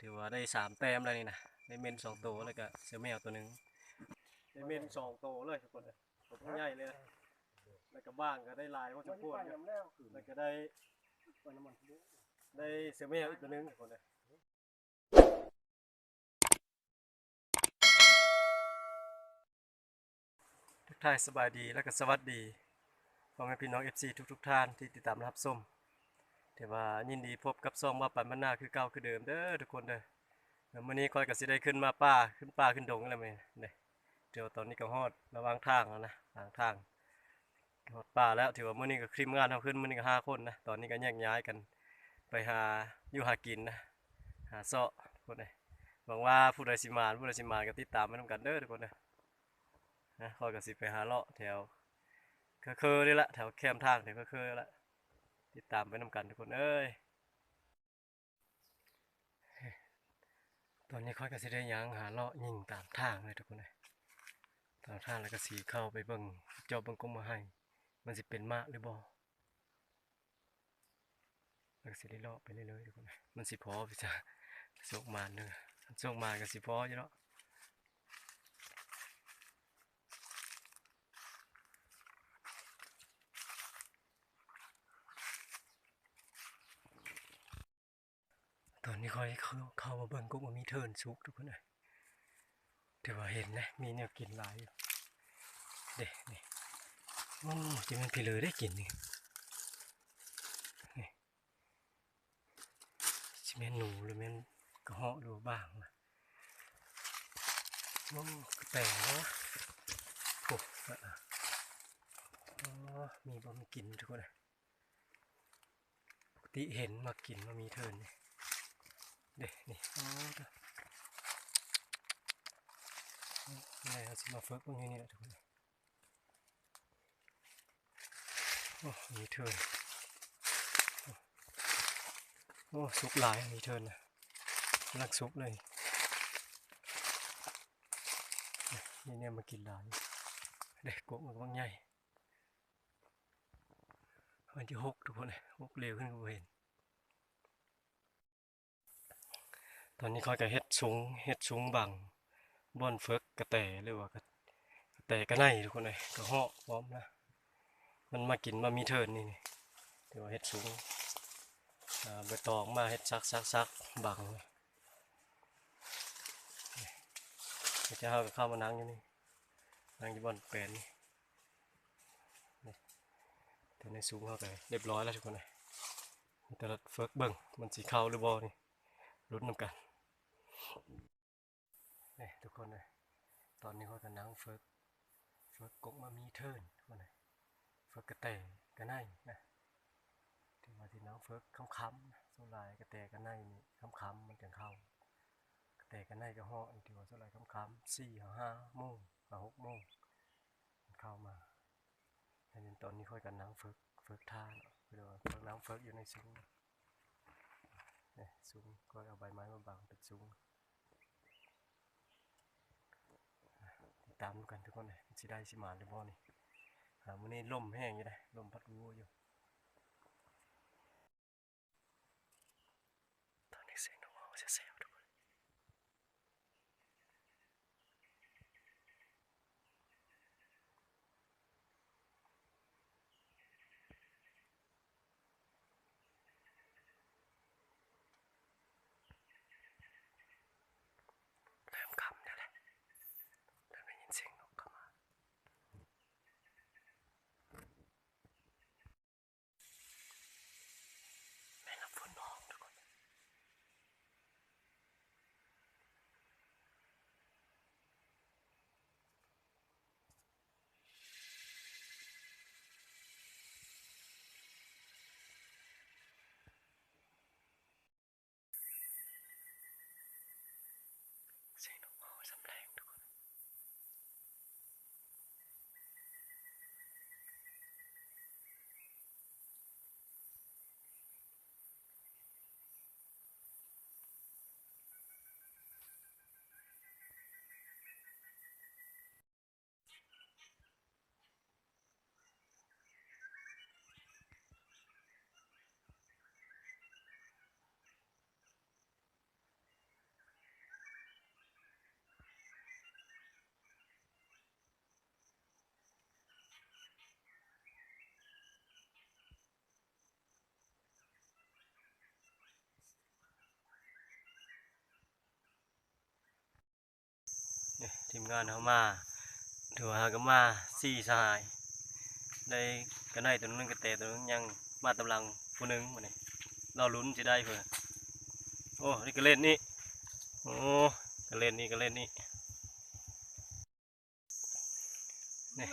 ถือว่าได้สามแต้มแล้วนี่นะได้เมนสองตัวแล้วก็เสือแมวตัวหนึ่งได้เมนสองตัวเลยทุกคนเลยตัวใหญ่เลยนะแล้วก็บ้างก็ได้ลายพอสมควรอยู่แล้วก็ได้ได้เสือแมวอีกตัวหนึงทุกคนเลยทักทายสบายดีแล้วก็สวัสดีพ่อแม่พี่น้อง FC ทุกๆท่านที่ติดตามรับชม แต่ว่ายินดีพบกับซองว่าปันมันนาคือเก่าคือเดิมเด้อทุกคนเด้อวมื้อนี้คอยก็สิได้ขึ้นมาป่าขึ้นป่าขึ้นดงแล้วแม่เด้เดี๋ยวตอนนี้ก็ฮอดระว่างทางแล้วนะทางทางฮอดป่าแล้วถือว่ามื้อนี้ก็ครีมงานเฮาขึ้นมื้อนี้ก็ห้าคนนะตอนนี้ก็แยกย้ายกัน ไปหาอยู่หากินนะหาเซาะคนเด้หวังว่าผู้ใดสิมาผู้ใดสิมาก็ติดตามมานํกันเด้อทุกคนเด้อนะคอยก็สิไปหาเลาะแถวเคอๆนี่ละแถวแคมทางแถวเคอๆละ ติดตามไปน้ำกันทุกคนเอ้ยตอนนี้ค่อยก็สิได้ยังหาเลาะยิงตามทางเลยทุกคนเลยตามทางแล้วก็สีเข้าไปเบิ่งเจอบเบิ่งกงมาให้ มันสิเป็นมากหรือบ่แล้วก็สิได้เลาะไปเรื่อยๆทุกคนเลยมันสิพอพี่จ้าโชคมานเด้อโชคมานก็สิพออยู่เนาะ ตอนนี้คอยเข้าเข้ามาเบิ่งกุ๊กมันมีเทินสุกทุกคนเลยถือว่าเห็นนะ มีแนวกินหลายอยู่เด็กนี่โอ้จะเป็นพี่เลยได้กินนี่นี่จะเป็นหนูหรือเป็นกระเหาะดูบ้างนะโอ้กระแตเนาะโอ้มีบ่มีกินทุกคนเลยปกติเห็นมากินมามีเทินเนี่ย มีเทิร์นนะกำลังสุกเลยนี่เนี่ยมากินหลายเด็กกบมันกำลังใหญ่วันที่หกทุกคนเลยหกเร็วขึ้นก็บ่เห็น ตอนนี้เขาก็เฮ็ดสูงเฮ็ดสูงบังบ่อนเฟิกกระแตหรือว่ากระแตกระไนทุกคนเลยกระเหาะพร้อมนะ มันมากินมามีเทินนี่นี่ถือว่าเฮ็ดสูงใบตองมาเฮ็ดซักซักซักบังเดี๋ยวจะเอากับข้าวมานั่งอยู่นี่นั่งอยู่บนแปลนนี่นี่ตัวในสูงเขาก็เรียบร้อยแล้วทุกคนเลยมีแต่ละเฟิกเบิ่งมันสีเข้าหรือบ่นี่รุ้นนำกัน นี่ทุกคนเลยตอนนี้เขากำลังฝึกฝึกกงมามีเทิร์นทุกคนเลยฝึกกระแตกระไนนะที่ว่าที่น้องฝึกคำคำๆส่วนหลายกระแตกระไนนี่คำคำๆมันจังเข้ากระแตกระไนก็ห่ออันที่ว่าส่วนหลายคำคำๆสี่ห้าโมงห้าหกโมงมันเข้ามาอันนี้ตอนนี้ค่อยกันนั่งฝึกฝึกท่าเนาะเรียว่าฝึกนั่งฝึกอยู่ในซุ้มเนี่ยสูงก็เอาใบไม้มาบังเป็นสูง ตามดูกันทุกคนเลยสิได้สิมาหรือบ่นี่หามื้อนี้ลมแห้งอยู่นะลมพัดวูอยู่ตอนนี้เสียงนกเขาเสียว or something. ทีมงานเฮามาถือว่าหาก็มาสี่สหายได้ก็ได้ตัวนึงก็แต่ตัวนึงยังมาตำลังผู้หนึงมื้อนี้เราลุ้นสิได้เพิ่นโอ้นี่ก็เล่นนี่โอ้ก็เล่นนี่ก็เล่นนี่นี่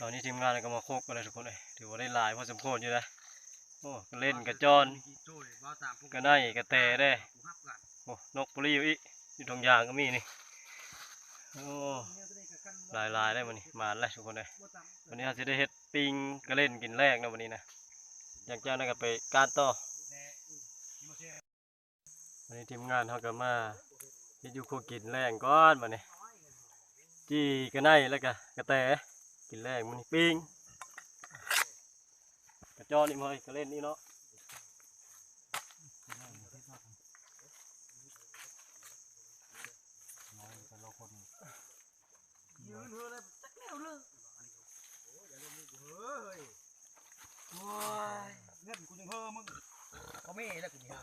ตอนนี้ทีมงานก็มาโคกกันเลยทุกคนเลยถือว่าได้หลายพอสมควรอยู่นะโอ้ก็เล่นกระจอนก็ได้กระแตได้โอ้นกปลีอยู่อีอยู่ตรงยางก็มีนี่ โอ้หลายลายได้วันนี้มาแล้วทุกคนเลยวันนี้เราจะได้เฮ็ดปิงก็เล่นกินแรกนะวันนี้นะอยากเจ้านั่นก็ไปการต่อวันนี้ทีมงานเขาก็มาเฮ็ดอยู่โคกินแรงก้อนมาเนี่ยจี้ก็ได้แล้วก็กระแตกินแรกมันนี่ปิ้งกระจอนี่มาก็เล่นนี่เนาะโอ้ย เงินกูยังเพิ่มมึงเขาไม่แล้วกูนี่ฮะ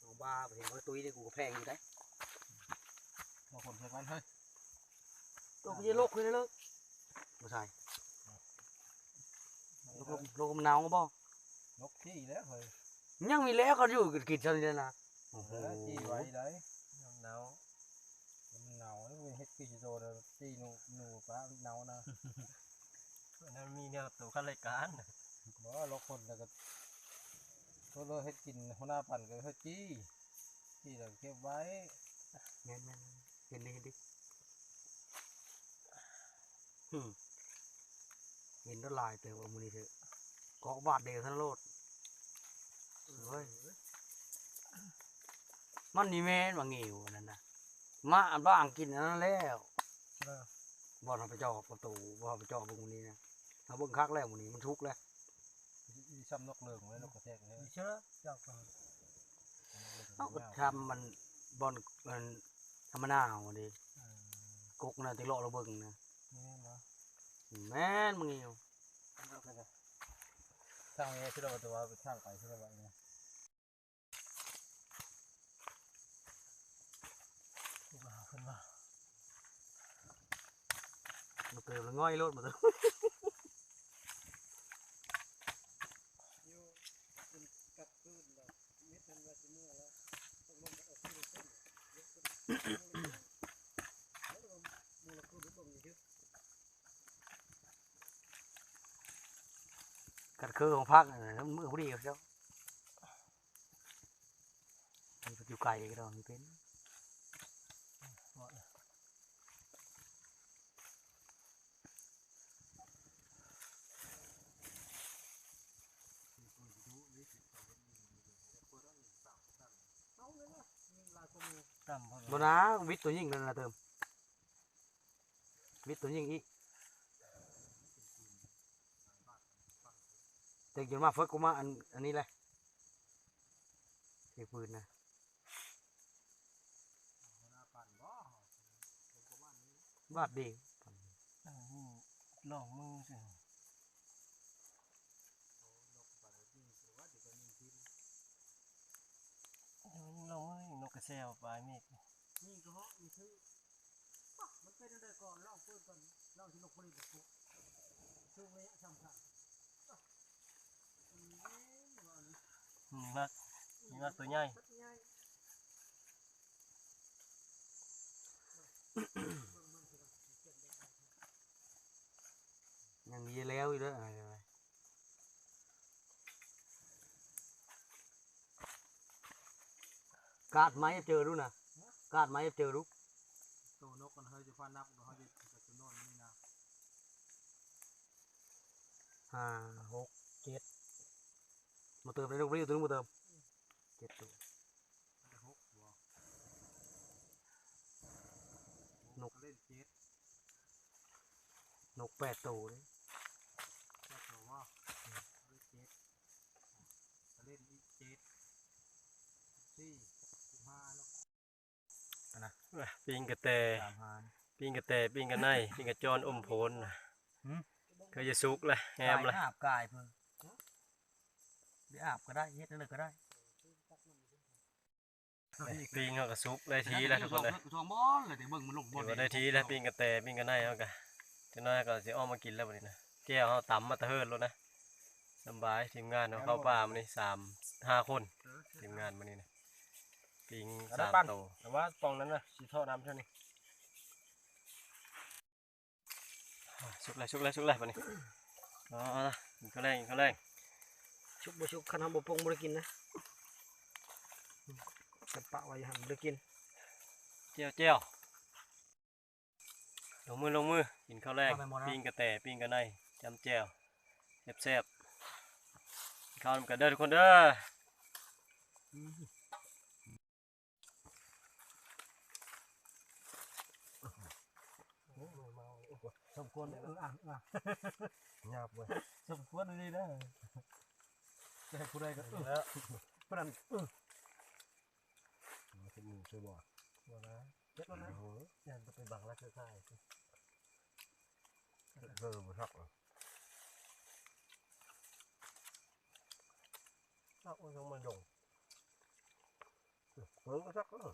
เอาบ้าไปเห็นว่าตุ้ยได้กูก็แพงอยู่ได้มาคนใช้กันเฮ้ยตัวกูจะโลกเลยเลิกไม่ใช่โลกโลกมันหนาวบ่นกจี้แล้วเฮ้ยยังมีแล้วเขาอยู่กินจนนี่นะโอ้โหเออจี้ไว้ได้หนาวมันหนาวแล้วเฮ็ดกิจโตเด้อจี้หนูหนูปลาหนาวนะอันนั้นมีเนี่ยตัวขั้นรายการบ่ว่าเราคนแล้วก็ตัวเราเฮ็ดกินหัวหน้าปั่นก็เฮ็ดจี้ จี้แล้วเก็บไว้แม่นแม่นเห็นดิเห็นดิอืมเห็นแล้วลายเต็มว่ามือนี้เถอะกอกบาทเดียวทั้งโลดเฮ้ยมันนี่แม่นว่าเงียวนั่นนะมาอันบ้างกินอันนั้นแล้วเออบ่อนเอาไปจ่อประตูบ่เอาไปจ่อเบิ่งมื้อนี้นะเอาเบิ่งคักแล้วมื้อนี้มันทุกข์แล้วอีซ้ำนกเหลืองไว้นกกระแทกเลยเชื่อเจ้าก็ เอาก็ทำมันบ่อนมันธรรมดาเอาดิกกน่ะติเลาะเราเบิ่งนะนี่เนาะแม่นมึงเงียวทางนี้ที่เราตัวไปทางไปที่เราไว้เนี่ยมาขึ้นมามาเติมแล้วง่อยรถมาเติม อของพักน่ะมือผู้ดีเขาเจ้ามันอยู่ไกลก็ได้มีเป็นต่ำพอบ่นะวิทย์ตัวยิ่งนั่นนะเติมวิทย์ตัวยิ่งอีก เด็กจนมาเฟิกกูมาอันอันนี้เลยเด็กปืนนะบาดดีอันนี้ลองมือสิเดี๋ยวมันลองมือนกกระแซวปลายเมฆนี่ก็ฮะมีชื่อมันเป็นอะไรก่อนเล่าเพื่อนก่อนเล่าที่นกพลีกับพวกชื่อเวะสำคัญ มีมากมีมากตัวใหญ่ยังมีแล้วอยู่ด้วยอะไรอะไรกาดไม้เจอรู้นะกาดไม้เจอรู้ตัวนกกันเฮ้ยจะฟันนับเฮ้ยจะจะจะนอนนี่นะห้าหกเจ็ดมาเติมในนกพลีตัวนึงมาเติมเจ็ดตัวจะหกบ่นกเล่นเจ็ดนกแปดตัวเลยก็ตัวว่าเล่นเจ็ดเล่นอีกเจ็ดสี่สิบห้านกเอ้ยปิงกระแตสามพันปิงกระแตปิงกระไนปิงกระจอนอมโพนน่ะหืมก็จะสุกเลยแฮมเลยอาบกายเพิ่ง ไปอาบก็ได้เฮ็ดนั่นเลยก็ได้ปิ้งเขาก็ซุกได้ทีแล้วทุกคนเลยทองบอลเลยเดี๋ยวเบิ่งมันลงบอถืลอว่าได้ทีแล้วปิ้งกระแตปิ้งกระไนเขาก็จะน้อยก็สิเออกมากินแล้วบัดนี้นะแก้วเขาตำมาตะเฮิดแล้วนะสำบายทีมงานเขาเข้าป่ามานี่สามห้าคนทีมงานมานี่นะปิ้งสามโตวแต่ว่าปองนั้นน่ะสีทอดำเท่านี้สุกเลยสุกเลยสุกเลยบัดนี้เอ๋อาละกินข้าวแรงกินข้าวแรง ชุบบ่ชุบขนมบ่ปงบ่ได้กินนะสับปะไว้หั่นบ่ได้กินเจียวเจียวลงมือลงมือกินข้าวแรงปิ้งกระแตปิ้งกระไนจำแจ่วแซ่บๆกินข้าวนำกันเด้อทุกคนเด้อสมควรเอออะอะหยาบเว้ยสมควรเลยนะ แต่ผู้ใดก็เออแล้วปนันเออมันจะมีช่วยบ่บ่นะเจ็ดแล้วนะยันจะไปบังรักเสื้อผ้าสิเออบ่ทักเหรอกเอาเองมาลงเออบ่ทักเออ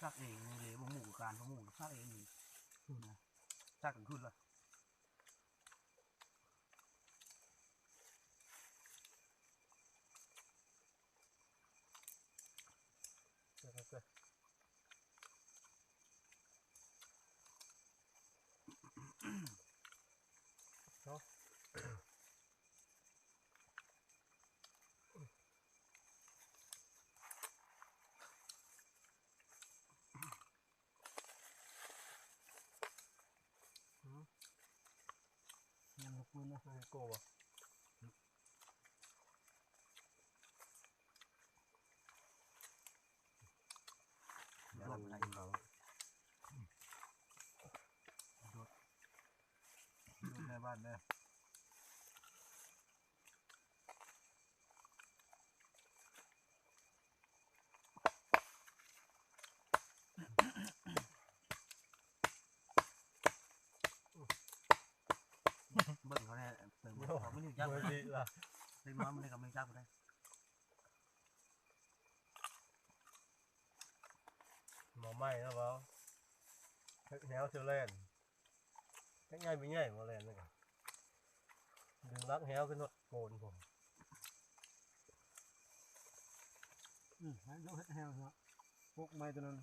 ซักเองเลยบ่หมู่กับการบ่หมู่ซักเองนี่นะ ซักกัน ขึ้นละยังลูกปืนนะโกบ่ อย่าทำอะไรเขา อยู่ในบ้านเด้อ เบิ่งเขาแน่เติมเขาไม่รู้จักบ่ดีล่ะเล็กน้อยมันได้กับไม่จักบ่ได้หมอไหม้นะเปล่าเฮ็ดแนวเสือแลนเฮ็ดง่ายไปง่ายบ่แลนนั่นก็ดึงลักแหวขึ้นรถโกนผมอืมให้ยกเฮ็ดแฮวเนาะพวกไม้ตัวนั้น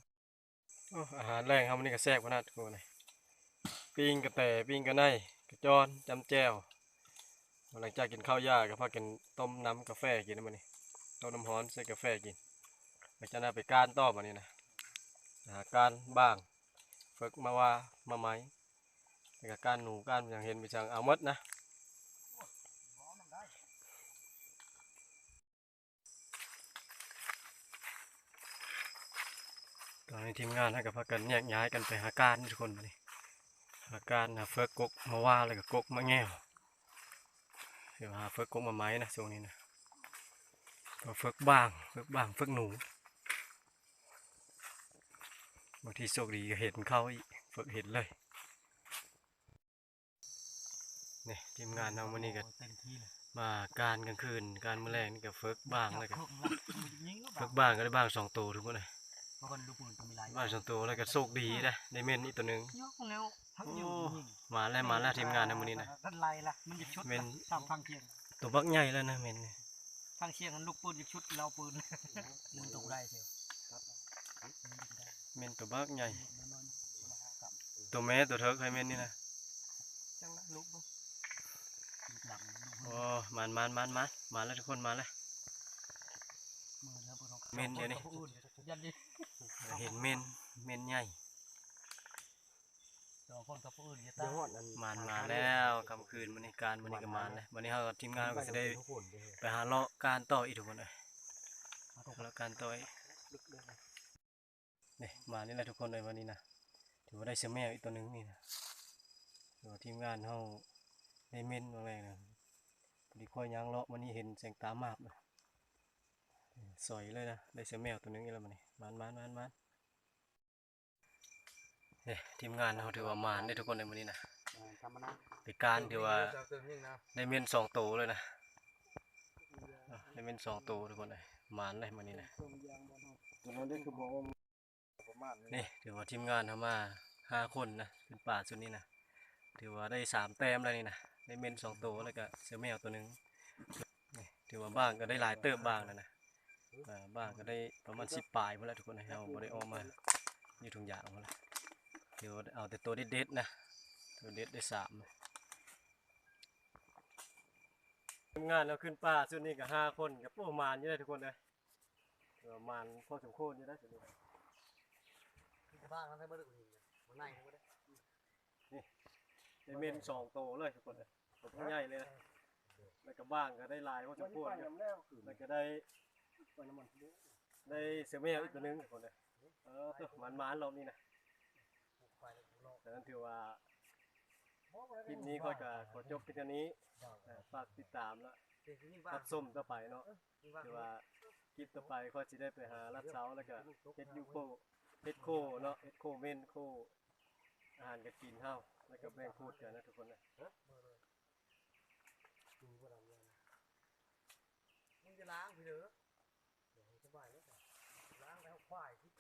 โอ้อาหารแรงครับวันนี้ก็แซ่บขนาดทุกคนเลยปิ้งกระแตปิ้งกระไนกระจอนจำแจ่ว หลังจากกินข้าวยาก็พากันต้มน้ำกาแฟกินนะมันนี่ต้มน้ำร้อนใส่กาแฟกินหลังจากนั้นไปก้านต่อมานี่นะหาก้านบ้างฝึกมาว่ามาไหมแล้วก็ก้านหนูก้านอย่างเห็นไปจังเอามดนะตอนนี้ทีมงานให้กับพากันแยกย้ายกันไปหากานทุกคนมานี่หากานหาเฟิกกกมาว่าแล้วก็กกมาแง่ว เดี๋ยวหาเฟิกกกมาไม้นะช่วงนี้นะก็เฟิกบ้างเฟิกบ้างเฟิกหนูบางทีโชคดีเห็นเข้าอีกฝึกเห็นเลยนี่ทีมงานเราวันนี้ก็เต็มาการกลางคืนการมื้อแรงนี่ก็ฝึกบ้างแล้วก็ยิงก็ฝึกบ้างก็ได้บ้างสองตัวทุกคนเลยเพราะคนลูกปืนตัวมีลายบ้างสองตัวแล้วก็โชคดีนะได้เม่นอีกตัวหนึ่ง ยกแนวพักอยู่โอ้ยิงมาแล้วมาแล้วทีมงานในวันนี้นะด้านลายล่ะมันจะชุดเป็นตามฟังเชียงตัวบักใหญ่แล้วนะเม่นนี่ฟังเชียงกันลูกปืนจะชุดเราปืนมันตกได้เชียวเม่นตัวบักใหญ่มันนอนมาหากลับตัวแม่ตัวเทิร์กให้เม่นนี่นะจังละลูกบ่ลูกหลังลูกโอ้มันมันมันมันมาแล้วทุกคนมาแล้วมือแล้วปืนของเม่นเดี๋ยวนี้ยันดิเห็นเม่นเม่นใหญ่ส องคนกับผู้อื่นจะเดี๋ตายวฮอดอันมันมาแล้วกำคืนวันนี้การวันนี้ก็มาเลยวันนี้เราทีมงานก็จะได้ทุกคนเด้อไปหาเลาะการต่ออีกทุกคนเลยเลาะการต่ออีกนี่มานี่แหละทุกคนเลยวันนี้นะถือว่าได้เสือแมวอีกตัวหนึงนี่นะถือว่าทีมงานเขาได้เม่นอะไรนะพอดีค่อยยางเลาะวันนี้เห็นแสงตามาบนะสอยเลยนะได้เสือแมวตัวหนึงนี่แล้วมันนี่มันมันมันมัน นี่ทีมงานเขาถือว่ามานได้ทุกคนเลยวันนี้นะไปทำมานะเป็นการที่ว่าเจ้เติมยิ่งนะได้เม่นสองตัวเลยนะอะได้เม่นสองตัวทุกคนเลยหมานเลยมันนี้นะตัวนั้นได้คือบอกว่าประมาณนี้นี่ถือว่าทีมงานทำมาห้าคนนะเป็นป่าชุดนี้นะถือว่าได้สามแต้มแล้วนี่นะได้เม่นสองตัวแล้วก็เสือแมวตัวหนึ่งนี่ถือว่าบ้างก็ได้หลายเติบบ้างแล้วนะอ่าบ้างก็ได้ประมาณสิบปลายพอแล้วทุกคนนะเราบ่ได้เออกมาอยู่ถุงยางพอแล้ว ถือว่าเอาแต่ตัวเด็ดๆนะ ตัวเด็ดได้สามทีมงานเราขึ้นป่าชุดนี้ก็ห้าคนกับพวกมานอยู่ได้ทุกคนเลยถือว่ามานพอสมควรอยู่ได้ชุดนี้บ้างนั้นได้บ่ได้กูนี่มันง่ายบ่ได้ได้เมนสองโตวเลยทุกคนเลยผมใหญ่เลยนะแล้วก็บ้างก็ได้ลายว่าจะพูดกันแล้วก็ได้ได้เสือแมวอีกตัวหนึงทุกคนเลยเออตัวมันมันๆรอบนี้นะ ดังนั้นถือว่าคลิปนี้ก็จะขอจบเพียงเท่านี้ฝากติดตามแล้วเด็กยิ่งบ้ารับส้มต่อไปเนาะถือว่าคลิปต่อไปก็จะได้ไปหาลัดเช้าแล้วก็เฮ็ดยูโคเฮ็ดโคเนาะเฮ็ดโคเม่นโคอาหารก็กินเฮาแล้วก็แบ่งพูดกันนะทุกคนนะมึงจะล้างพี่เด้อ